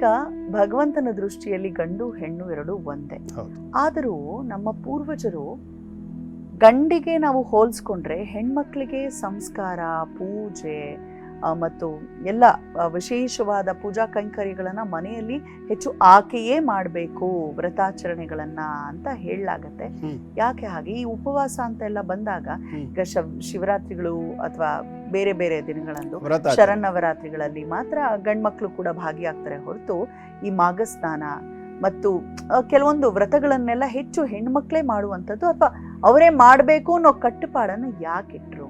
ಈಗ ಭಗವಂತನ ದೃಷ್ಟಿಯಲ್ಲಿ ಗಂಡು ಹೆಣ್ಣು ಎರಡು ಒಂದೇ. ಆದರೂ ನಮ್ಮ ಪೂರ್ವಜರು ಗಂಡಿಗೆ ನಾವು ಹೋಲಿಸ್ಕೊಂಡ್ರೆ ಹೆಣ್ಮಕ್ಳಿಗೆ ಸಂಸ್ಕಾರ ಪೂಜೆ ಮತ್ತು ಎಲ್ಲ ವಿಶೇಷವಾದ ಪೂಜಾ ಕೈಂಕರ್ಯಗಳನ್ನು ಮನೆಯಲ್ಲಿ ಹೆಚ್ಚು ಆಕೆಯೇ ಮಾಡಬೇಕು ವ್ರತಾಚರಣೆಗಳನ್ನ ಅಂತ ಹೇಳಲಾಗತ್ತೆ. ಯಾಕೆ ಹಾಗೆ? ಈ ಉಪವಾಸ ಅಂತ ಎಲ್ಲ ಬಂದಾಗ. ಈಗ ಶಿವರಾತ್ರಿಗಳು ಅಥವಾ ಬೇರೆ ಬೇರೆ ದಿನಗಳಂದು ವ್ರತ ಶರನ್ನವರಾತ್ರಿಗಳಲ್ಲಿ ಮಾತ್ರ ಗಂಡ್ಮಕ್ಳು ಕೂಡ ಭಾಗಿಯಾಗ್ತಾರೆ ಹೊರತು ಈ ಮಾಘಸ್ನಾನ ಮತ್ತು ಕೆಲವೊಂದು ವ್ರತಗಳನ್ನೆಲ್ಲ ಹೆಚ್ಚು ಹೆಣ್ಮಕ್ಳೇ ಮಾಡುವಂಥದ್ದು ಅಥವಾ ಅವರೇ ಮಾಡಬೇಕು ಅನ್ನೋ ಕಟ್ಟುಪಾಡನ್ನು ಯಾಕಿಟ್ರು?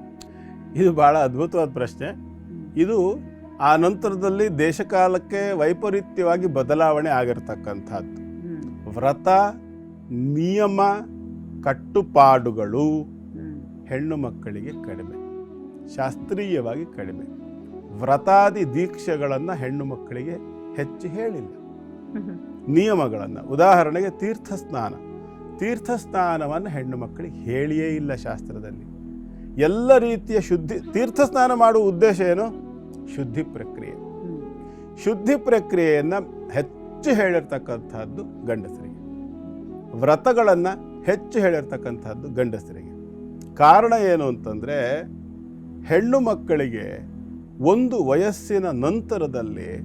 ಇದು ಬಹಳ ಅದ್ಭುತವಾದ ಪ್ರಶ್ನೆ. ಇದು ಆ ನಂತರದಲ್ಲಿ ದೇಶಕಾಲಕ್ಕೆ ವೈಪರೀತ್ಯವಾಗಿ ಬದಲಾವಣೆ ಆಗಿರ್ತಕ್ಕಂಥದ್ದು. ವ್ರತ ನಿಯಮ ಕಟ್ಟುಪಾಡುಗಳು ಹೆಣ್ಣು ಮಕ್ಕಳಿಗೆ ಕಡಿಮೆ ಶಾಸ್ತ್ರೀಯವಾಗಿ ಕಡಿಮೆ. ವ್ರತಾದಿ ದೀಕ್ಷೆಗಳನ್ನು ಹೆಣ್ಣು ಮಕ್ಕಳಿಗೆ ಹೆಚ್ಚು ಹೇಳಿಲ್ಲ. ನಿಯಮಗಳನ್ನು ಉದಾಹರಣೆಗೆ ತೀರ್ಥ ಸ್ನಾನ ತೀರ್ಥ ಸ್ನಾನವನ್ನು ಹೆಣ್ಣು ಮಕ್ಕಳಿಗೆ ಹೇಳಿಯೇ ಇಲ್ಲ ಶಾಸ್ತ್ರದಲ್ಲಿ. ಎಲ್ಲ ರೀತಿಯ ಶುದ್ಧಿ ತೀರ್ಥ ಸ್ನಾನ ಮಾಡುವ ಉದ್ದೇಶ ಏನು? ಶುದ್ಧಿ ಪ್ರಕ್ರಿಯೆ. ಶುದ್ಧಿ ಪ್ರಕ್ರಿಯೆಯನ್ನು ಹೆಚ್ಚು ಹೇಳಿರ್ತಕ್ಕಂಥದ್ದು ಗಂಡಸರಿಗೆ. ವ್ರತಗಳನ್ನು ಹೆಚ್ಚು ಹೇಳಿರ್ತಕ್ಕಂಥದ್ದು ಗಂಡಸರಿಗೆ. ಕಾರಣ ಏನು ಅಂತಂದರೆ, ಹೆಣ್ಣು ಮಕ್ಕಳಿಗೆ ಒಂದು ವಯಸ್ಸಿನ ನಂತರದಲ್ಲಿ,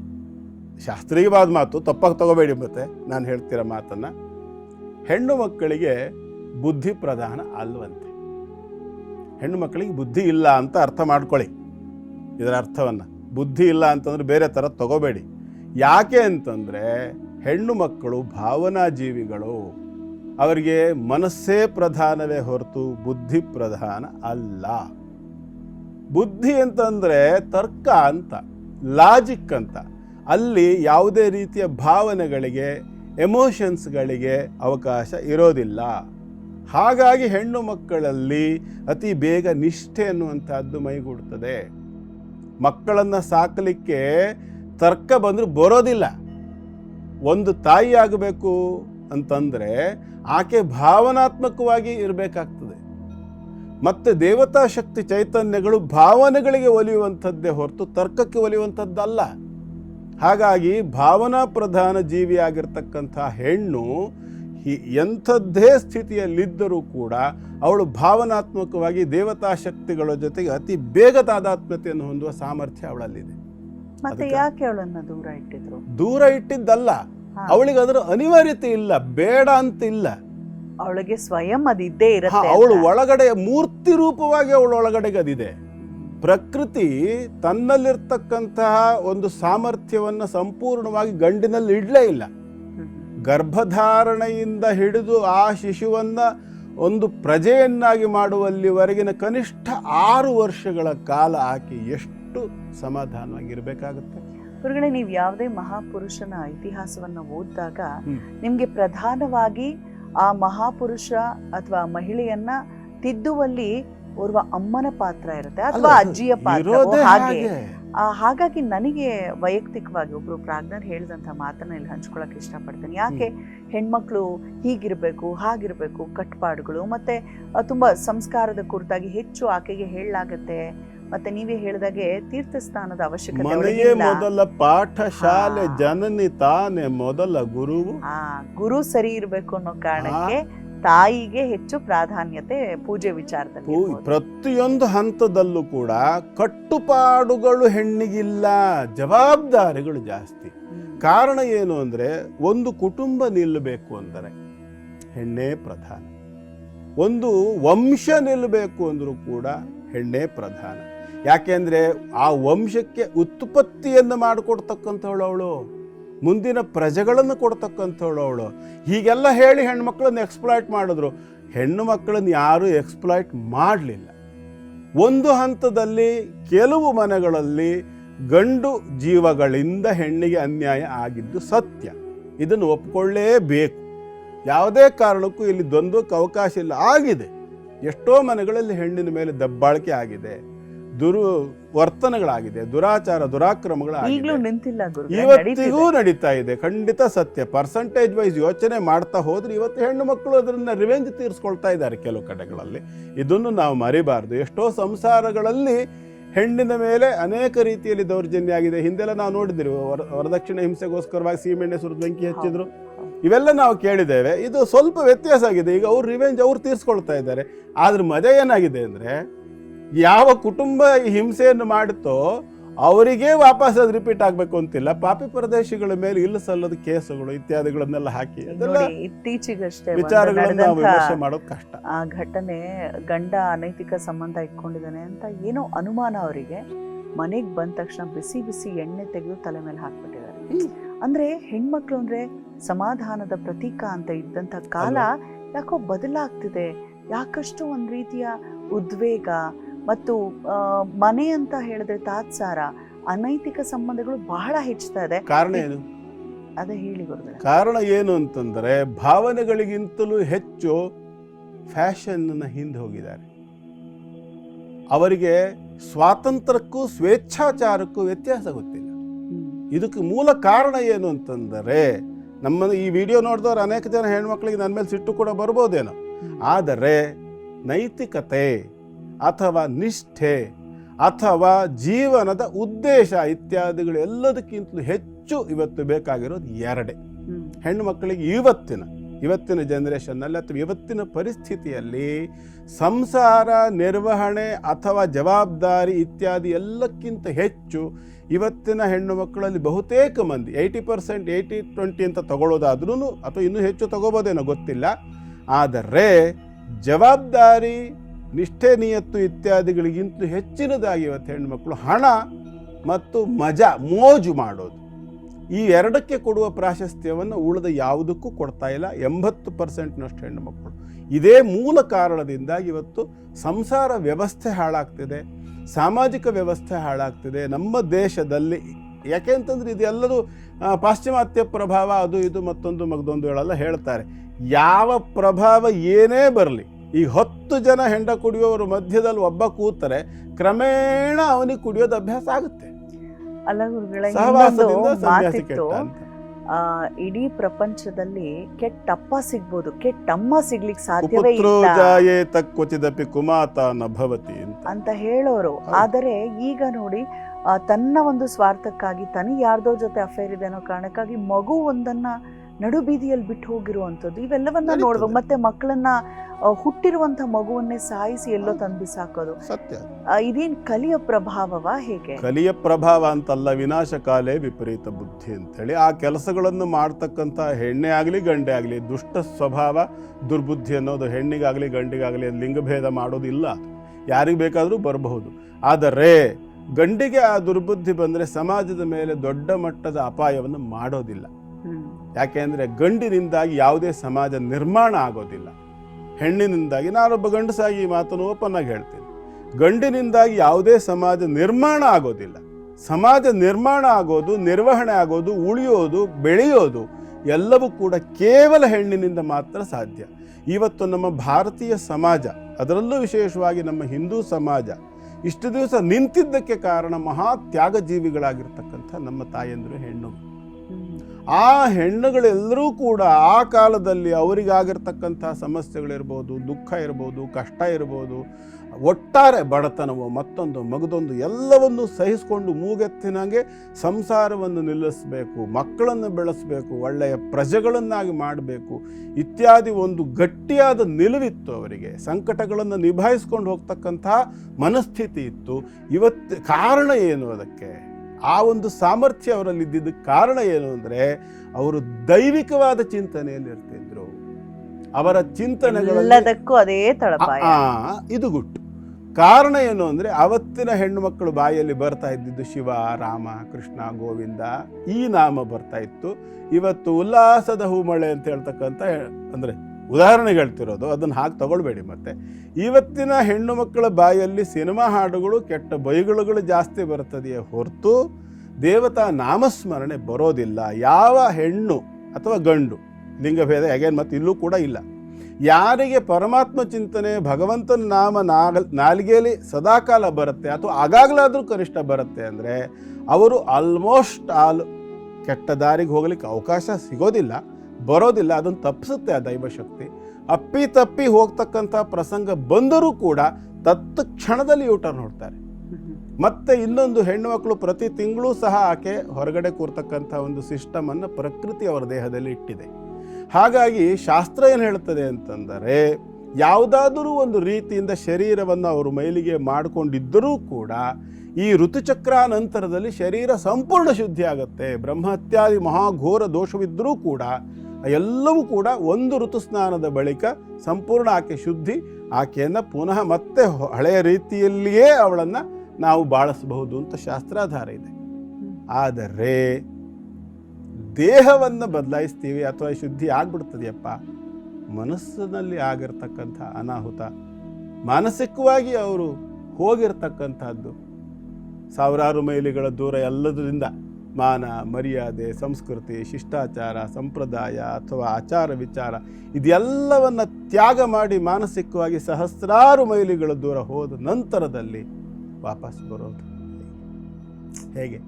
ಶಾಸ್ತ್ರೀಯವಾದ ಮಾತು, ತಪ್ಪಾಗಿ ತಗೋಬೇಡಿ ಮತ್ತೆ, ನಾನು ಹೇಳ್ತಿರೋ ಮಾತನ್ನು, ಹೆಣ್ಣು ಮಕ್ಕಳಿಗೆ ಬುದ್ಧಿ ಪ್ರಧಾನ ಅಲ್ವಂತೆ. ಹೆಣ್ಣು ಮಕ್ಕಳಿಗೆ ಬುದ್ಧಿ ಇಲ್ಲ ಅಂತ ಅರ್ಥ ಮಾಡ್ಕೊಳ್ಳಿ. ಇದರ ಅರ್ಥವನ್ನು. ಬುದ್ಧಿ ಇಲ್ಲ ಅಂತಂದರೆ ಬೇರೆ ಥರ ತಗೋಬೇಡಿ. ಯಾಕೆ ಅಂತಂದರೆ ಹೆಣ್ಣು ಮಕ್ಕಳು ಭಾವನಾ ಜೀವಿಗಳು. ಅವರಿಗೆ ಮನಸ್ಸೇ ಪ್ರಧಾನವೇ ಹೊರತು ಬುದ್ಧಿ ಪ್ರಧಾನ ಅಲ್ಲ. ಬುದ್ಧಿ ಅಂತಂದರೆ ತರ್ಕ ಅಂತ ಲಾಜಿಕ್ ಅಂತ. ಅಲ್ಲಿ ಯಾವುದೇ ರೀತಿಯ ಭಾವನೆಗಳಿಗೆ ಎಮೋಷನ್ಸ್ಗಳಿಗೆ ಅವಕಾಶ ಇರೋದಿಲ್ಲ. ಹಾಗಾಗಿ ಹೆಣ್ಣು ಮಕ್ಕಳಲ್ಲಿ ಅತಿ ಬೇಗ ನಿಷ್ಠೆ ಅನ್ನುವಂಥದ್ದು ಮೈಗೂಡುತ್ತದೆ ಮಕ್ಕಳನ್ನು ಸಾಕಲಿಕ್ಕೆ ತರ್ಕ ಬಂದರೂ ಬರೋದಿಲ್ಲ. ಒಂದು ತಾಯಿ ಆಗಬೇಕು ಅಂತಂದರೆ ಆಕೆ ಭಾವನಾತ್ಮಕವಾಗಿ ಇರಬೇಕಾಗ್ತದೆ. ಮತ್ತು ದೇವತಾ ಶಕ್ತಿ ಚೈತನ್ಯಗಳು ಭಾವನೆಗಳಿಗೆ ಒಲಿಯುವಂಥದ್ದೇ ಹೊರತು ತರ್ಕಕ್ಕೆ ಒಲಿಯುವಂಥದ್ದಲ್ಲ. ಹಾಗಾಗಿ ಭಾವನಾ ಪ್ರಧಾನ ಜೀವಿಯಾಗಿರ್ತಕ್ಕಂಥ ಹೆಣ್ಣು ಎಂಥದ್ದೇ ಸ್ಥಿತಿಯಲ್ಲಿದ್ದರೂ ಕೂಡ ಅವಳು ಭಾವನಾತ್ಮಕವಾಗಿ ದೇವತಾ ಶಕ್ತಿಗಳ ಜೊತೆಗೆ ಅತಿ ಬೇಗ ತಾದಾತ್ಮ್ಯತೆಯನ್ನು ಹೊಂದುವ ಸಾಮರ್ಥ್ಯ ಅವಳಲ್ಲಿದೆ. ಮತ್ತೆ ಯಾಕೆ ಅವಳನ್ನ ದೂರ ಇಟ್ಟಿದ್ರು? ದೂರ ಇಟ್ಟಿದ್ದಲ್ಲ. ಅವಳಿಗೆ ಅದರ ಅನಿವಾರ್ಯತೆ ಇಲ್ಲ ಬೇಡ ಅಂತ ಇಲ್ಲ ಅವಳಿಗೆ ಸ್ವಯಂ ಅದಿದ್ದೇ ಇರುತ್ತೆ ಅವಳು ಒಳಗಡೆ ಮೂರ್ತಿ ರೂಪವಾಗಿ ಅವಳು ಒಳಗಡೆಗೆ ಅದಿದೆ. ಪ್ರಕೃತಿ ತನ್ನಲ್ಲಿರ್ತಕ್ಕಂತಹ ಒಂದು ಸಾಮರ್ಥ್ಯವನ್ನು ಸಂಪೂರ್ಣವಾಗಿ ಗಂಡಿನಲ್ಲಿ ಇಡಲೇ ಇಲ್ಲ. ಗರ್ಭಧಾರಣೆಯಿಂದ ಹಿಡಿದು ಆ ಶಿಶುವನ್ನ ಒಂದು ಪ್ರಜೆಯನ್ನಾಗಿ ಮಾಡುವಲ್ಲಿವರೆಗಿನ ಕನಿಷ್ಠ ಆರು ವರ್ಷಗಳ ಕಾಲ ಆಕೆ ಎಷ್ಟು ಸಮಾಧಾನವಾಗಿರಬೇಕಾಗುತ್ತೆ? ಗುರುಗಳೇ ನೀವು ಯಾವುದೇ ಮಹಾಪುರುಷನ ಇತಿಹಾಸವನ್ನು ಓದಿದಾಗ ನಿಮಗೆ ಪ್ರಧಾನವಾಗಿ ಆ ಮಹಾಪುರುಷ ಅಥವಾ ಮಹಿಳೆಯನ್ನ ತಿದ್ದುವಲ್ಲಿ ಓರ್ವ ಅಮ್ಮನ ಪಾತ್ರ ಇರುತ್ತೆ ಅಥವಾ ಅಜ್ಜಿಯ ಪಾತ್ರ. ಹಾಗೆ. ಹಾಗಾಗಿ ನನಗೆ ವೈಯಕ್ತಿಕವಾಗಿ ಒಬ್ರು ಪ್ರಾಜ್ಞರ್ ಹೇಳಿದಂಥ ಮಾತನ್ನ ಇಲ್ಲಿ ಹಂಚ್ಕೊಳ್ಳೋಕೆ ಇಷ್ಟಪಡ್ತೇನೆ. ಯಾಕೆ? ಹೆಣ್ಮಕ್ಳು ಹೀಗಿರಬೇಕು ಹಾಗಿರಬೇಕು ಕಟ್ಪಾಡುಗಳು ಮತ್ತೆ ತುಂಬ ಸಂಸ್ಕಾರದ ಕುರಿತಾಗಿ ಹೆಚ್ಚು ಆಕೆಗೆ ಹೇಳಲಾಗತ್ತೆ. ಮತ್ತೆ ನೀವೇ ಹೇಳಿದಾಗೆ ತೀರ್ಥಸ್ಥಾನದ ಅವಶ್ಯಕತೆ ಮೊದಲ ಪಾಠ ಶಾಲೆ ಜನನಿ ತಾನೇ ಮೊದಲ ಗುರು ಆ ಗುರು ಸರಿ ಇರಬೇಕು ಅನ್ನೋ ಕಾರಣಕ್ಕೆ ತಾಯಿಗೆ ಹೆಚ್ಚು ಪ್ರಾಧಾನ್ಯತೆ ಪೂಜೆ ವಿಚಾರದಲ್ಲಿ ಪ್ರತಿಯೊಂದು ಹಂತದಲ್ಲೂ ಕೂಡ ಕಟ್ಟುಪಾಡುಗಳು ಹೆಣ್ಣಿಗಿಲ್ಲ ಜವಾಬ್ದಾರಿಗಳು ಜಾಸ್ತಿ. ಕಾರಣ ಏನು ಅಂದರೆ ಒಂದು ಕುಟುಂಬ ನಿಲ್ಲಬೇಕು ಅಂದರೆ ಹೆಣ್ಣೇ ಪ್ರಧಾನ. ಒಂದು ವಂಶ ನಿಲ್ಲಬೇಕು ಅಂದರೂ ಕೂಡ ಹೆಣ್ಣೇ ಪ್ರಧಾನ. ಯಾಕೆಂದರೆ ಆ ವಂಶಕ್ಕೆ ಉತ್ಪತ್ತಿಯನ್ನು ಮಾಡಿಕೊಡ್ತಕ್ಕಂಥವಳು ಅವಳು. ಮುಂದಿನ ಪ್ರಜೆಗಳನ್ನು ಕೊಡ್ತಕ್ಕಂಥವಳು ಅವಳು. ಹೀಗೆಲ್ಲ ಹೇಳಿ ಹೆಣ್ಮಕ್ಳನ್ನ ಎಕ್ಸ್ಪ್ಲಾಯ್ಟ್ ಮಾಡಿದ್ರು. ಹೆಣ್ಣು ಮಕ್ಕಳನ್ನು ಯಾರೂ ಎಕ್ಸ್ಪ್ಲಾಯ್ಟ್ ಮಾಡಲಿಲ್ಲ. ಒಂದು ಹಂತದಲ್ಲಿ ಕೆಲವು ಮನೆಗಳಲ್ಲಿ ಗಂಡು ಜೀವಗಳಿಂದ ಹೆಣ್ಣಿಗೆ ಅನ್ಯಾಯ ಆಗಿದ್ದು ಸತ್ಯ. ಇದನ್ನು ಒಪ್ಪಿಕೊಳ್ಳಲೇಬೇಕು ಯಾವುದೇ ಕಾರಣಕ್ಕೂ ಇಲ್ಲಿ ದ್ವಂದ್ವಕ್ಕೆ ಅವಕಾಶ ಇಲ್ಲ. ಆಗಿದೆ. ಎಷ್ಟೋ ಮನೆಗಳಲ್ಲಿ ಹೆಣ್ಣಿನ ಮೇಲೆ ದಬ್ಬಾಳಿಕೆ ಆಗಿದೆ. ದುರು ವರ್ತನೆಗಳಾಗಿದೆ ದುರಾಚಾರ ದುರಾಕ್ರಮಗಳ ದುರಾಕ್ರಮಗಳಾಗಿದೆ ನಿಂತಿಲ್ಲ ಇವತ್ತಿಗೂ ನಡೀತಾ ಇದೆ ಖಂಡಿತ ಸತ್ಯ. ಪರ್ಸೆಂಟೇಜ್ ವೈಸ್ ಯೋಚನೆ ಮಾಡ್ತಾ ಹೋದ್ರೆ ಇವತ್ತು ಹೆಣ್ಣು ಮಕ್ಕಳು ಅದರಿಂದ ರಿವೆಂಜ್ ತೀರಿಸ್ಕೊಳ್ತಾ ಇದ್ದಾರೆ ಕೆಲವು ಕಡೆಗಳಲ್ಲಿ. ಇದನ್ನು ನಾವು ಮರಿಬಾರ್ದು. ಎಷ್ಟೋ ಸಂಸಾರಗಳಲ್ಲಿ ಹೆಣ್ಣಿನ ಮೇಲೆ ಅನೇಕ ರೀತಿಯಲ್ಲಿ ದೌರ್ಜನ್ಯ ಆಗಿದೆ. ಹಿಂದೆಲ್ಲ ನಾವು ನೋಡಿದ್ದೀವಿ ವರ- ವರದಕ್ಷಿಣೆ ಹಿಂಸೆಗೋಸ್ಕರವಾಗಿ ಸೀಮೆಣ್ಣೆ ಸುರಿದು ಬೆಂಕಿ ಹಚ್ಚಿದ್ರು. ಇವೆಲ್ಲ ನಾವು ಕೇಳಿದ್ದೇವೆ. ಇದು ಸ್ವಲ್ಪ ವ್ಯತ್ಯಾಸ ಆಗಿದೆ. ಈಗ ಅವ್ರು ರಿವೆಂಜ್ ಅವ್ರು ತೀರಿಸ್ಕೊಳ್ತಾ ಇದ್ದಾರೆ. ಆದ್ರೆ ಮಜಾ ಏನಾಗಿದೆ ಅಂದ್ರೆ ಯಾವ ಕುಟುಂಬ ಹಿಂಸೆಯನ್ನು ಮಾಡುತ್ತೋ ಅವರಿಗೆ ವಾಪಸ್ ಅದು ರಿಪೀಟ್ ಆಗಬೇಕು ಅಂತಿಲ್ಲ. ಪಾಪಿ ಪ್ರದೇಶಗಳ ಮೇಲೆ ಇಲ್ಲ ಸಲ್ಲದ ಕೇಸುಗಳು ಇತ್ಯಾದಿಗಳನ್ನೆಲ್ಲ ಹಾಕಿ ಇತ್ತೀಚೆಗಷ್ಟೇ ವಿಚಾರಗಳನ್ನ ವಿಮರ್ಶೆ ಮಾಡೋದು ಕಷ್ಟ. ಆ ಘಟನೆ ಗಂಡ ಅನೈತಿಕ ಸಂಬಂಧ ಇಟ್ಕೊಂಡಿದ್ದಾನೆ ಅಂತ ಏನೋ ಅನುಮಾನ ಅವರಿಗೆ. ಮನೆಗೆ ಬಂದ ತಕ್ಷಣ ಬಿಸಿ ಬಿಸಿ ಎಣ್ಣೆ ತೆಗೆದು ತಲೆ ಮೇಲೆ ಹಾಕ್ಬಿಟ್ಟಿದ್ದಾರೆ. ಅಂದ್ರೆ ಹೆಣ್ಮಕ್ಳು ಅಂದ್ರೆ ಸಮಾಧಾನದ ಪ್ರತೀಕ ಅಂತ ಇದ್ದಂತ ಕಾಲ ಯಾಕೋ ಬದಲಾಗ್ತಿದೆ. ಯಾಕಷ್ಟು ಒಂದ್ ರೀತಿಯ ಉದ್ವೇಗ ಮತ್ತು ಮನೆ ಅಂತ ಹೇಳಿದ್ರೆ ತಾತ್ಸಾರ ಅನೈತಿಕ ಸಂಬಂಧಗಳು ಬಹಳ ಹೆಚ್ಚುತ್ತಾ ಇದೆ ಕಾರಣ ಏನು? ಅದೇ ಹೇಳಿ ಗುರುಗಳೇ. ಕಾರಣ ಏನು ಅಂತಂದ್ರೆ ಭಾವನೆಗಳಿಗಿಂತಲೂ ಹೆಚ್ಚು ಫ್ಯಾಷನ್ ಹಿಂದೆ ಹೋಗಿದ್ದಾರೆ. ಅವರಿಗೆ ಸ್ವಾತಂತ್ರ್ಯಕ್ಕೂ ಸ್ವೇಚ್ಛಾಚಾರಕ್ಕೂ ವ್ಯತ್ಯಾಸ ಗೊತ್ತಿಲ್ಲ. ಇದಕ್ಕೆ ಮೂಲ ಕಾರಣ ಏನು ಅಂತಂದರೆ ನಮ್ಮ ಈ ವಿಡಿಯೋ ನೋಡಿದವ್ರು ಅನೇಕ ಜನ ಹೆಣ್ಮಕ್ಳಿಗೆ ನನ್ನ ಮೇಲೆ ಸಿಟ್ಟು ಕೂಡ ಬರ್ಬೋದೇನೋ. ಆದರೆ ನೈತಿಕತೆ ಅಥವಾ ನಿಷ್ಠೆ ಅಥವಾ ಜೀವನದ ಉದ್ದೇಶ ಇತ್ಯಾದಿಗಳು ಎಲ್ಲದಕ್ಕಿಂತಲೂ ಹೆಚ್ಚು ಇವತ್ತು ಬೇಕಾಗಿರೋದು ಎರಡೇ. ಹೆಣ್ಣು ಮಕ್ಕಳಿಗೆ ಇವತ್ತಿನ ಇವತ್ತಿನ ಜನ್ರೇಷನ್ನಲ್ಲಿ ಅಥವಾ ಇವತ್ತಿನ ಪರಿಸ್ಥಿತಿಯಲ್ಲಿ ಸಂಸಾರ ನಿರ್ವಹಣೆ ಅಥವಾ ಜವಾಬ್ದಾರಿ ಇತ್ಯಾದಿ ಎಲ್ಲಕ್ಕಿಂತ ಹೆಚ್ಚು ಇವತ್ತಿನ ಹೆಣ್ಣು ಮಕ್ಕಳಲ್ಲಿ ಬಹುತೇಕ ಮಂದಿ ಏಯ್ಟಿ ಪರ್ಸೆಂಟ್ ಏಯ್ಟಿ ಟ್ವೆಂಟಿ ಅಂತ ತಗೊಳ್ಳೋದಾದ್ರೂ ಅಥವಾ ಇನ್ನೂ ಹೆಚ್ಚು ತಗೋಬೋದೇನೋ ಗೊತ್ತಿಲ್ಲ ಆದರೆ ಜವಾಬ್ದಾರಿ ನಿಷ್ಠೆ ನಿಯತ್ತು ಇತ್ಯಾದಿಗಳಿಗಿಂತ ಹೆಚ್ಚಿನದಾಗಿ ಇವತ್ತು ಹೆಣ್ಣುಮಕ್ಕಳು ಹಣ ಮತ್ತು ಮಜಾ ಮೋಜು ಮಾಡೋದು. ಈ ಎರಡಕ್ಕೆ ಕೊಡುವ ಪ್ರಾಶಸ್ತ್ಯವನ್ನು ಉಳಿದ ಯಾವುದಕ್ಕೂ ಕೊಡ್ತಾ ಇಲ್ಲ. ಎಂಬತ್ತು ಪರ್ಸೆಂಟ್ನಷ್ಟು ಹೆಣ್ಣು ಮಕ್ಕಳು ಇದೇ ಮೂಲ ಕಾರಣದಿಂದಾಗಿ ಇವತ್ತು ಸಂಸಾರ ವ್ಯವಸ್ಥೆ ಹಾಳಾಗ್ತಿದೆ. ಸಾಮಾಜಿಕ ವ್ಯವಸ್ಥೆ ಹಾಳಾಗ್ತಿದೆ. ನಮ್ಮ ದೇಶದಲ್ಲಿ ಯಾಕೆ ಅಂತಂದರೆ ಇದೆಲ್ಲರೂ ಆ, ಪಾಶ್ಚಿಮಾತ್ಯ ಪ್ರಭಾವ ಅದು ಇದು ಮತ್ತೊಂದು ಮಗದೊಂದು ಹೇಳಲ್ಲ ಹೇಳ್ತಾರೆ. ಯಾವ ಪ್ರಭಾವ ಏನೇ ಬರಲಿ ಈ ಹತ್ತು ಜನ ಹೆಂಡ ಕುಡಿಯೋರ ಮಧ್ಯದಲ್ಲಿ ಒಬ್ಬ ಕೂತರೆ ಕ್ರಮೇಣ ಅವನಿಗೆ ಕುಡಿಯೋದು ಅಭ್ಯಾಸ ಆಗುತ್ತೆ. ಇಡೀ ಪ್ರಪಂಚದಲ್ಲಿ ಕೆಟ್ಟಪ್ಪ ಸಿಗ್ಬೋದು ಕೆಟ್ಟಮ್ಮ ಸಿಗ್ಲಿಕ್ಕೆ ಸಾಧ್ಯವೇ ಇಲ್ಲ. ಕುಮಾತ ಭವತಿ ಅಂತ. ಅಂತ ಹೇಳೋರು. ಆದರೆ ಈಗ ನೋಡಿ ತನ್ನ ಒಂದು ಸ್ವಾರ್ಥಕ್ಕಾಗಿ ತನಿ ಯಾರ್ದೋ ಜೊತೆ ಅಫೇರ್ ಇದೆ ಅನ್ನೋ ಕಾರಣಕ್ಕಾಗಿ ಮಗು ಒಂದನ್ನ ನಡು ಬೀದಿಯಲ್ಲಿ ಬಿಟ್ಟು ಹೋಗಿರುವಂಥದ್ದು. ಇವೆಲ್ಲವನ್ನ. ನೋಡ್ಬೇಕು. ಮತ್ತೆ ಮಕ್ಕಳನ್ನ ಹುಟ್ಟಿರುವಂತ ಮಗುವನ್ನೇ ಸಾಯಿಸಿ ಎಲ್ಲೋ ತಂದು ಬಿಸಾಕೋದು ಸತ್ಯ. ಇದೇನ್ ಕಲಿಯ ಪ್ರಭಾವವಾ ಹೇಗೆ? ಕಲಿಯ ಪ್ರಭಾವ ಅಂತಲ್ಲ ವಿನಾಶಕಾಲೇ ವಿಪರೀತ ಬುದ್ಧಿ ಅಂತೇಳಿ. ಆ ಕೆಲಸಗಳನ್ನು ಮಾಡ್ತಕ್ಕಂಥ ಹೆಣ್ಣೆ ಆಗಲಿ ಗಂಡೆ ಆಗಲಿ ದುಷ್ಟ ಸ್ವಭಾವ ದುರ್ಬುದ್ಧಿ ಅನ್ನೋದು ಹೆಣ್ಣಿಗಾಗಲಿ ಗಂಡಿಗಾಗಲಿ ಲಿಂಗಭೇದ ಮಾಡೋದಿಲ್ಲ. ಯಾರಿಗೆ ಬೇಕಾದರೂ ಬರಬಹುದು. ಆದರೆ ಗಂಡಿಗೆ ಆ ದುರ್ಬುದ್ಧಿ ಬಂದರೆ ಸಮಾಜದ ಮೇಲೆ ದೊಡ್ಡ ಮಟ್ಟದ ಅಪಾಯವನ್ನು ಮಾಡೋದಿಲ್ಲ. ಯಾಕೆಂದರೆ ಗಂಡಿನಿಂದಾಗಿ ಯಾವುದೇ ಸಮಾಜ ನಿರ್ಮಾಣ ಆಗೋದಿಲ್ಲ. ಹೆಣ್ಣಿನಿಂದಾಗಿ, ನಾನೊಬ್ಬ ಗಂಡಸಾಗಿ ಈ ಮಾತನ್ನು ಓಪನ್ ಆಗಿ ಹೇಳ್ತೀನಿ. ಗಂಡಿನಿಂದಾಗಿ ಯಾವುದೇ ಸಮಾಜ ನಿರ್ಮಾಣ ಆಗೋದಿಲ್ಲ. ಸಮಾಜ ನಿರ್ಮಾಣ ಆಗೋದು, ನಿರ್ವಹಣೆ ಆಗೋದು, ಉಳಿಯೋದು, ಬೆಳೆಯೋದು ಎಲ್ಲವೂ ಕೂಡ ಕೇವಲ ಹೆಣ್ಣಿನಿಂದ ಮಾತ್ರ ಸಾಧ್ಯ. ಇವತ್ತು ನಮ್ಮ ಭಾರತೀಯ ಸಮಾಜ, ಅದರಲ್ಲೂ ವಿಶೇಷವಾಗಿ ನಮ್ಮ ಹಿಂದೂ ಸಮಾಜ, ಇಷ್ಟು ದಿವಸ ನಿಂತಿದ್ದಕ್ಕೆ ಕಾರಣ ಮಹಾ ತ್ಯಾಗಜೀವಿಗಳಾಗಿರ್ತಕ್ಕಂಥ ನಮ್ಮ ತಾಯಂದಿರು ಹೆಣ್ಣು. ಆ ಹೆಣ್ಣುಗಳೆಲ್ಲರೂ ಕೂಡ ಆ ಕಾಲದಲ್ಲಿ ಅವರಿಗಾಗಿರ್ತಕ್ಕಂಥ ಸಮಸ್ಯೆಗಳಿರ್ಬೋದು, ದುಃಖ ಇರ್ಬೋದು, ಕಷ್ಟ ಇರ್ಬೋದು, ಒಟ್ಟಾರೆ ಬಡತನವು, ಮತ್ತೊಂದು ಮಗದೊಂದು ಎಲ್ಲವನ್ನು ಸಹಿಸಿಕೊಂಡು ಮೂಗೆತ್ತಿನಂಗೆ ಸಂಸಾರವನ್ನು ನಿಲ್ಲಿಸಬೇಕು, ಮಕ್ಕಳನ್ನು ಬೆಳೆಸಬೇಕು, ಒಳ್ಳೆಯ ಪ್ರಜೆಗಳನ್ನಾಗಿ ಮಾಡಬೇಕು, ಇತ್ಯಾದಿ ಒಂದು ಗಟ್ಟಿಯಾದ ನಿಲುವಿತ್ತು ಅವರಿಗೆ. ಸಂಕಟಗಳನ್ನು ನಿಭಾಯಿಸ್ಕೊಂಡು ಹೋಗ್ತಕ್ಕಂತಹ ಮನಸ್ಥಿತಿ ಇತ್ತು. ಇವತ್ತು ಕಾರಣ ಏನು ಅದಕ್ಕೆ? ಆ ಒಂದು ಸಾಮರ್ಥ್ಯ ಅವರಲ್ಲಿ ಇದ್ದಿದ್ದ ಕಾರಣ ಏನು ಅಂದರೆ ಅವರು ದೈವಿಕವಾದ ಚಿಂತನೆಯಲ್ಲಿ ಇರ್ತಿದ್ರು ಅವರ ಚಿಂತನೆಗಳಲ್ಲದಕ್ಕೂ ಅದೇ ಇದು ಗುಟ್ಟು. ಕಾರಣ ಏನು ಅಂದರೆ ಅವತ್ತಿನ ಹೆಣ್ಣು ಮಕ್ಕಳು ಬಾಯಲ್ಲಿ ಬರ್ತಾ ಇದ್ದಿದ್ದು ಶಿವ ರಾಮ ಕೃಷ್ಣ ಗೋವಿಂದ ಈ ನಾಮ ಬರ್ತಾ ಇತ್ತು. ಇವತ್ತು ಉಲ್ಲಾಸದ ಹೂಮಳೆ ಅಂತ ಹೇಳ್ತಕ್ಕಂಥ ಅಂದರೆ ಉದಾಹರಣೆಗೆ ಹೇಳ್ತಿರೋದು, ಅದನ್ನು ಹಾಕಿ ತಗೊಳ್ಬೇಡಿ ಮತ್ತೆ. ಇವತ್ತಿನ ಹೆಣ್ಣು ಮಕ್ಕಳ ಬಾಯಲ್ಲಿ ಸಿನಿಮಾ ಹಾಡುಗಳು, ಕೆಟ್ಟ ಬೈಗುಳುಗಳು ಜಾಸ್ತಿ ಬರ್ತದೆಯೇ ಹೊರತು ದೇವತಾ ನಾಮಸ್ಮರಣೆ ಬರೋದಿಲ್ಲ. ಯಾವ ಹೆಣ್ಣು ಅಥವಾ ಗಂಡು, ಲಿಂಗಭೇದ ಅಗೇನ್ ಮತ್ತು ಇಲ್ಲೂ ಕೂಡ ಇಲ್ಲ. ಯಾರಿಗೆ ಪರಮಾತ್ಮ ಚಿಂತನೆ, ಭಗವಂತನ ನಾಮ ನಾಗ, ನಾಲಿಗೆಯಲ್ಲಿ ಸದಾಕಾಲ ಬರುತ್ತೆ, ಅಥವಾ ಆಗಾಗಲಾದರೂ ಕನಿಷ್ಠ ಬರುತ್ತೆ ಅಂದರೆ, ಅವರು ಆಲ್ಮೋಸ್ಟ್ ಆಲ್ ಕೆಟ್ಟ ದಾರಿಗೆ ಹೋಗ್ಲಿಕ್ಕೆ ಅವಕಾಶ ಸಿಗೋದಿಲ್ಲ. ಬರೋದಿಲ್ಲ, ಅದನ್ನು ತಪ್ಪಿಸುತ್ತೆ ಆ ದೈವಶಕ್ತಿ. ಅಪ್ಪಿ ತಪ್ಪಿ ಹೋಗ್ತಕ್ಕಂಥ ಪ್ರಸಂಗ ಬಂದರೂ ಕೂಡ ತತ್ ಕ್ಷಣದಲ್ಲಿ ಯೂಟರ್ನ್ ನೋಡ್ತಾರೆ. ಮತ್ತೆ ಇನ್ನೊಂದು ಹೆಣ್ಣು ಮಕ್ಕಳು ಪ್ರತಿ ತಿಂಗಳೂ ಸಹ ಆಕೆ ಹೊರಗಡೆ ಕೂರ್ತಕ್ಕಂಥ ಒಂದು ಸಿಸ್ಟಮನ್ನು ಪ್ರಕೃತಿ ಅವರ ದೇಹದಲ್ಲಿ ಇಟ್ಟಿದೆ. ಹಾಗಾಗಿ ಶಾಸ್ತ್ರ ಏನು ಹೇಳ್ತದೆ ಅಂತಂದರೆ, ಯಾವುದಾದರೂ ಒಂದು ರೀತಿಯಿಂದ ಶರೀರವನ್ನು ಅವರು ಮೈಲಿಗೆ ಮಾಡಿಕೊಂಡಿದ್ದರೂ ಕೂಡ ಈ ಋತುಚಕ್ರ ನಂತರದಲ್ಲಿ ಶರೀರ ಸಂಪೂರ್ಣ ಶುದ್ಧಿ ಆಗುತ್ತೆ ಬ್ರಹ್ಮತ್ಯಾದಿ ಮಹಾಘೋರ ದೋಷವಿದ್ದರೂ ಕೂಡ ಎಲ್ಲವೂ ಕೂಡ ಒಂದು ಋತುಸ್ನಾನದ ಬಳಿಕ ಸಂಪೂರ್ಣ ಆಕೆ ಶುದ್ಧಿ, ಆಕೆಯನ್ನು ಪುನಃ ಮತ್ತೆ ಹಳೆಯ ರೀತಿಯಲ್ಲಿಯೇ ಅವಳನ್ನು ನಾವು ಬಾಳಿಸಬಹುದು ಅಂತ ಶಾಸ್ತ್ರಾಧಾರ ಇದೆ. ಆದರೆ ದೇಹವನ್ನು ಬದಲಾಯಿಸ್ತೀವಿ ಅಥವಾ ಶುದ್ಧಿ ಆಗ್ಬಿಡ್ತದೆಯಪ್ಪ, ಮನಸ್ಸಿನಲ್ಲಿ ಆಗಿರ್ತಕ್ಕಂಥ ಅನಾಹುತ, ಮಾನಸಿಕವಾಗಿ ಅವರು ಹೋಗಿರ್ತಕ್ಕಂಥದ್ದು, ಸಾವಿರಾರು ಮೈಲಿಗಳ ದೂರ ಎಲ್ಲದರಿಂದ ಮಾನ, ಮರ್ಯಾದೆ, ಸಂಸ್ಕೃತಿ, ಶಿಷ್ಟಾಚಾರ, ಸಂಪ್ರದಾಯ ಅಥವಾ ಆಚಾರ ವಿಚಾರ ಇದೆಲ್ಲವನ್ನು ತ್ಯಾಗ ಮಾಡಿ ಮಾನಸಿಕವಾಗಿ ಸಹಸ್ರಾರು ಮೈಲಿಗಳು ದೂರ ಹೋದ ನಂತರದಲ್ಲಿ ವಾಪಸ್ ಬರೋದು. ಹೇಗೆ?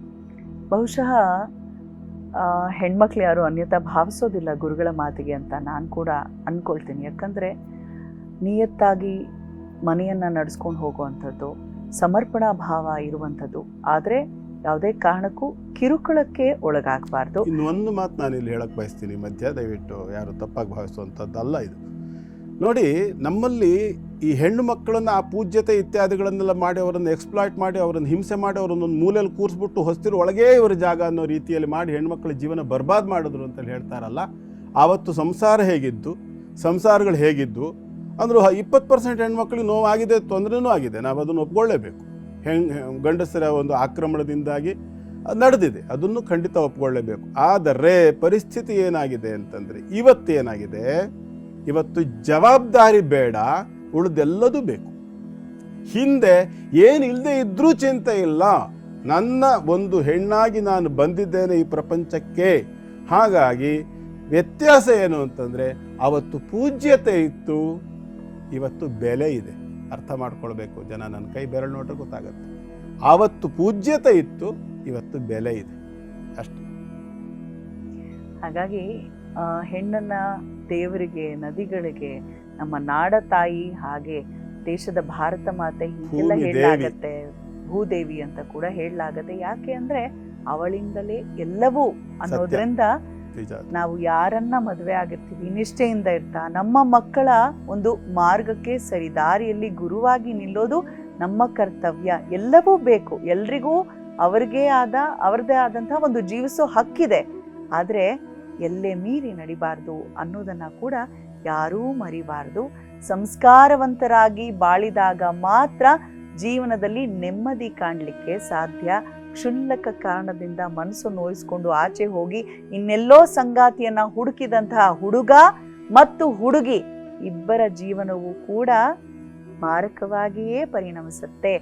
ಬಹುಶಃ ಹೆಣ್ಮಕ್ಳು ಯಾರು ಅನ್ಯತಾ ಭಾವಿಸೋದಿಲ್ಲ ಗುರುಗಳ ಮಾತಿಗೆ ಅಂತ ನಾನು ಕೂಡ ಅಂದ್ಕೊಳ್ತೀನಿ ಯಾಕಂದರೆ ನಿಯತ್ತಾಗಿ ಮನೆಯನ್ನು ನಡೆಸ್ಕೊಂಡು ಹೋಗುವಂಥದ್ದು, ಸಮರ್ಪಣಾ ಭಾವ ಇರುವಂಥದ್ದು. ಆದರೆ ಯಾವುದೇ ಕಾರಣಕ್ಕೂ ಕಿರುಕುಳಕ್ಕೆ ಒಳಗಾಗಬಾರ್ದು. ಇನ್ನೊಂದು ಮಾತು ನಾನು ಇಲ್ಲಿ ಹೇಳಕ್ ಬಯಸ್ತೀನಿ ಮಧ್ಯ, ದಯವಿಟ್ಟು ಯಾರು ತಪ್ಪಾಗಿ ಭಾವಿಸುವಂಥದ್ದಲ್ಲ ಇದು. ನೋಡಿ, ನಮ್ಮಲ್ಲಿ ಈ ಹೆಣ್ಣು ಮಕ್ಕಳನ್ನು ಆ ಪೂಜ್ಯತೆ ಇತ್ಯಾದಿಗಳನ್ನೆಲ್ಲ ಮಾಡಿ ಅವರನ್ನು ಎಕ್ಸ್ಪ್ಲಾಯ್ಟ್ ಮಾಡಿ ಅವರನ್ನು ಹಿಂಸೆ ಮಾಡಿ ಅವರನ್ನೊಂದು ಮೂಲೆಯಲ್ಲಿ ಕೂರಿಸ್ಬಿಟ್ಟು ಹೊಸ್ತಿರು ಒಳಗೇ ಇವರ ಜಾಗ ಅನ್ನೋ ರೀತಿಯಲ್ಲಿ ಮಾಡಿ ಹೆಣ್ಮಕ್ಳ ಜೀವನ ಬರ್ಬಾದ್ ಮಾಡಿದ್ರು ಅಂತ ಹೇಳ್ತಾರಲ್ಲ, ಆವತ್ತು ಸಂಸಾರ ಹೇಗಿದ್ದು, ಸಂಸಾರಗಳು ಹೇಗಿದ್ದು, ಅಂದರೂ ಇಪ್ಪತ್ತು ಪರ್ಸೆಂಟ್ ಹೆಣ್ಮಕ್ಳಿಗೆ ನೋವಾಗಿದೆ, ತೊಂದರೆನೂ ಆಗಿದೆ ನಾವು ಅದನ್ನು ಒಪ್ಕೊಳ್ಳೇಬೇಕು. ಹೆಂಗ್ ಗಂಡಸರ ಒಂದು ಆಕ್ರಮಣದಿಂದಾಗಿ ನಡೆದಿದೆ. ಅದನ್ನು ಖಂಡಿತ ಒಪ್ಕೊಳ್ಳೇಬೇಕು. ಆದರೆ ಪರಿಸ್ಥಿತಿ ಏನಾಗಿದೆ ಅಂತಂದರೆ ಇವತ್ತೇನಾಗಿದೆ ಇವತ್ತು ಜವಾಬ್ದಾರಿ ಬೇಡ, ಉಳಿದೆಲ್ಲದೂ ಬೇಕು. ಹಿಂದೆ ಏನಿಲ್ಲದೆ ಇದ್ರೂ ಚಿಂತೆ ಇಲ್ಲ. ನನ್ನ ಒಂದು ಹೆಣ್ಣಾಗಿ ನಾನು ಬಂದಿದ್ದೇನೆ ಈ ಪ್ರಪಂಚಕ್ಕೆ. ಹಾಗಾಗಿ ವ್ಯತ್ಯಾಸ ಏನು ಅಂತಂದರೆ, ಅವತ್ತು ಪೂಜ್ಯತೆ ಇತ್ತು, ಇವತ್ತು ಬೆಲೆ ಇದೆ. ಅರ್ಥ ಮಾಡ್ಕೊಳ್ಬೇಕು. ಜನ ನನ್ನ ಕೈ ಬೆರಳು ನೋಡ್ರೆ ಗೊತ್ತಾಗತ್ತೆ. ಆವತ್ತು ಪೂಜ್ಯತೆ ಇತ್ತು ಇವತ್ತು ಬೆಲೆ ಇದೆ. ಅಷ್ಟೆ. ಹಾಗಾಗಿ ಹೆಣ್ಣನ್ನ ದೇವರಿಗೆ ನದಿಗಳಿಗೆ ನಮ್ಮ ನಾಡ ತಾಯಿ ಹಾಗೆ ದೇಶದ ಭಾರತ ಮಾತೆ ಹೀಗೆಲ್ಲ. ಹೇಳಲಾಗತ್ತೆ. ಭೂದೇವಿ ಅಂತ ಕೂಡ ಹೇಳಲಾಗತ್ತೆ. ಯಾಕೆ ಅಂದ್ರೆ ಅವಳಿಂದಲೇ ಎಲ್ಲವೂ ಅನ್ನೋದ್ರಿಂದ ನಾವು ಯಾರನ್ನ ಮದುವೆ ಆಗಿರ್ತೀವಿ, ನಿಷ್ಠೆಯಿಂದ ಇರ್ತಾ, ನಮ್ಮ ಮಕ್ಕಳ ಒಂದು ಮಾರ್ಗಕ್ಕೆ ಸರಿ, ದಾರಿಯಲ್ಲಿ ಗುರುವಾಗಿ ನಿಲ್ಲೋದು ನಮ್ಮ ಕರ್ತವ್ಯ. ಎಲ್ಲವೂ ಬೇಕು, ಎಲ್ರಿಗೂ ಅವ್ರಿಗೇ ಆದ, ಅವ್ರದ್ದೇ ಆದಂತಹ ಒಂದು ಜೀವಿಸೋ ಹಕ್ಕಿದೆ. ಆದರೆ ಎಲ್ಲೇ ಮೀರಿ ನಡಿಬಾರ್ದು ಅನ್ನೋದನ್ನ ಕೂಡ ಯಾರೂ ಮರಿಬಾರ್ದು. ಸಂಸ್ಕಾರವಂತರಾಗಿ ಬಾಳಿದಾಗ ಮಾತ್ರ ಜೀವನದಲ್ಲಿ ನೆಮ್ಮದಿ ಕಾಣಲಿಕ್ಕೆ ಸಾಧ್ಯ. ಕ್ಷುಲ್ಲಕ ಕಾರಣದಿಂದ ಮನಸ್ಸು ನೋಯಿಸ್ಕೊಂಡು ಆಚೆ ಹೋಗಿ ಇನ್ನೆಲ್ಲೋ ಸಂಗಾತಿಯನ್ನ ಹುಡುಕಿದಂತಹ ಹುಡುಗ ಮತ್ತು ಹುಡುಗಿ ಇಬ್ಬರ ಜೀವನವೂ ಕೂಡ ಮಾರಕವಾಗಿಯೇ ಪರಿಣಮಿಸುತ್ತೆ.